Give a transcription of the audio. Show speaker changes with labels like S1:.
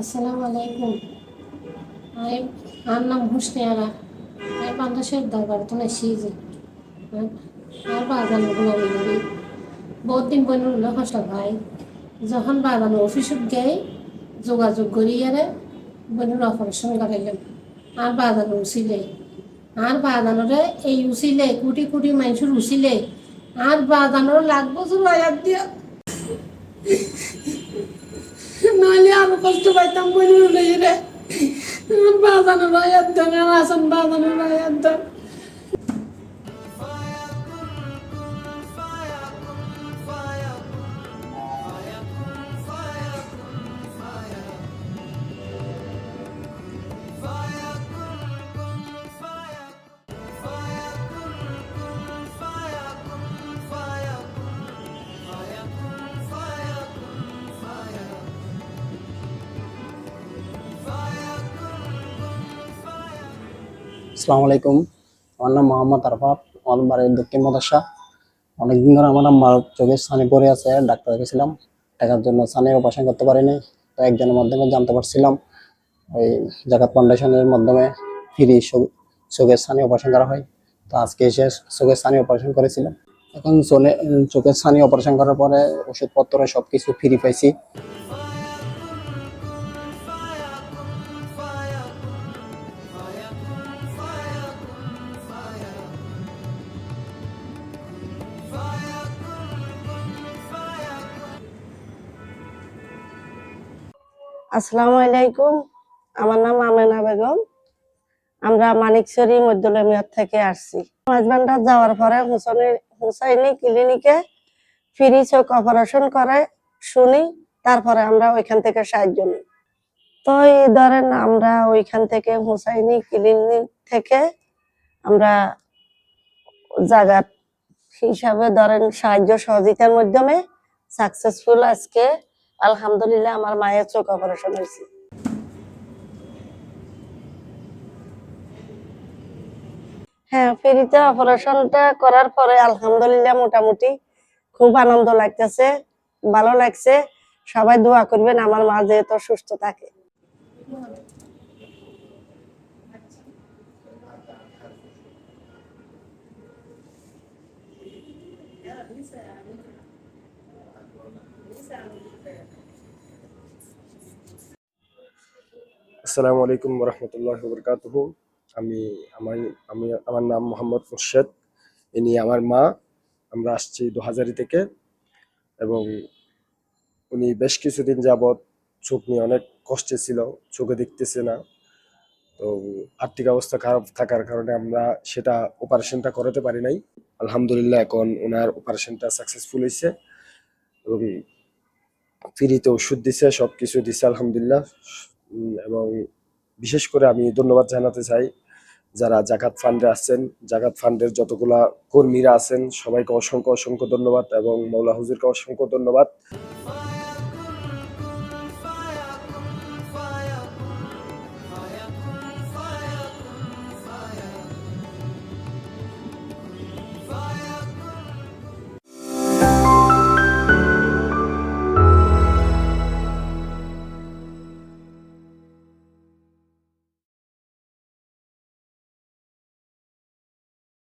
S1: আসসালামু আলাইকুম। আমি আমার নাম হুসনে আরা আমি বাংলাদেশের দরবার তো না এসেছি আর বাগানো গুলামি করি বহুত দিন রইল হসল ভাই, যখন বাগানো অফিসত যাই যোগাযোগ করি আরে বইনুর অপারেশন করাইলাম আর বাগানো উচিলে আর বাগানোরে এই উচিলে কোটি কোটি মানুষের উচিলে আর বাগানোর লাগবো জোর দিয়া। নাহলে আরও কষ্ট পাইতাম বলি বাজানো রায়াত আর আসন বাজানো রায়াত দেন
S2: আসসালামু আলাইকুম। আমার নাম মোহাম্মদ আরফাত আমার বাড়ি দক্ষিণ মদাসা অনেকদিন ধরে আমার আম্মার চোখের সানি পড়ে আছে, ডাক্তার দেখেছিলাম টাকার জন্য সানি অপারেশন করতে পারিনি, তো একজনের মাধ্যমে জানতে পারছিলাম। ওই জাকাত ফাউন্ডেশনের মাধ্যমে ফ্রি চোখের সানি অপারেশন করা হয়। তো আজকে এসে চোখের সানি অপারেশন করেছিলাম। এখন চোখের সানি অপারেশন করার পরে ওষুধপত্র সব কিছু ফ্রি পাইছি।
S3: আসসালামু আলাইকুম। আমার নাম আমেনা বেগম। আমরা মানিকচুরি মধ্যলমিয়ার থেকে আসছি। হাজবেন্ডার যাওয়ার পরে হুসনি হুসাইনি ক্লিনিকে ফ্রি চোখ অপারেশন করে, শুনি, তারপরে আমরা ওইখান থেকে সাহায্য নিই। তো এই ধরেন আমরা ওইখান থেকে হুসাইনি ক্লিনিক থেকে আমরা জায়গা হিসাবে ধরেন সাহায্য সহযোগিতার মাধ্যমে সাকসেসফুল আজকে আলহামদুলিল্লাহ, আমার মায়ের চোখ অপারেশন হয়েছে। হ্যাঁ ফ্রিতে অপারেশনটা করার পরে আলহামদুলিল্লাহ মোটামুটি খুব আনন্দ লাগতেছে, ভালো লাগছে। সবাই দোয়া করবেন, আমার মা যেহেতু সুস্থ থাকে।
S4: আসসালামু আলাইকুম রহমতুল্লাহ বরকাতুহ আমি আমার আমি আমার নাম মোহাম্মদ মুর্শেদ। ইনি আমার মা। আমরা আসছি দু হাজারি থেকে এবং উনি বেশ কিছুদিন যাবৎ চোখ নিয়ে অনেক কষ্টে ছিল, চোখে দেখতেছে না। তো আর্থিক অবস্থা খারাপ থাকার কারণে আমরা সেটা অপারেশনটা করাতে পারি নাই। আলহামদুলিল্লাহ এখন ওনার অপারেশনটা সাকসেসফুল হয়েছে এবং ফ্রিতে ওষুধ দিছে সব কিছু দিছে, আলহামদুলিল্লাহ। এবং বিশেষ করে আমি ধন্যবাদ জানাতে চাই যারা জাকাত ফান্ডে আছেন। জাকাত ফান্ডের যতগুলা কর্মীরা আছেন, সবাইকে অসংখ্য অসংখ্য ধন্যবাদ এবং মৌলা হুজুরকে অসংখ্য ধন্যবাদ।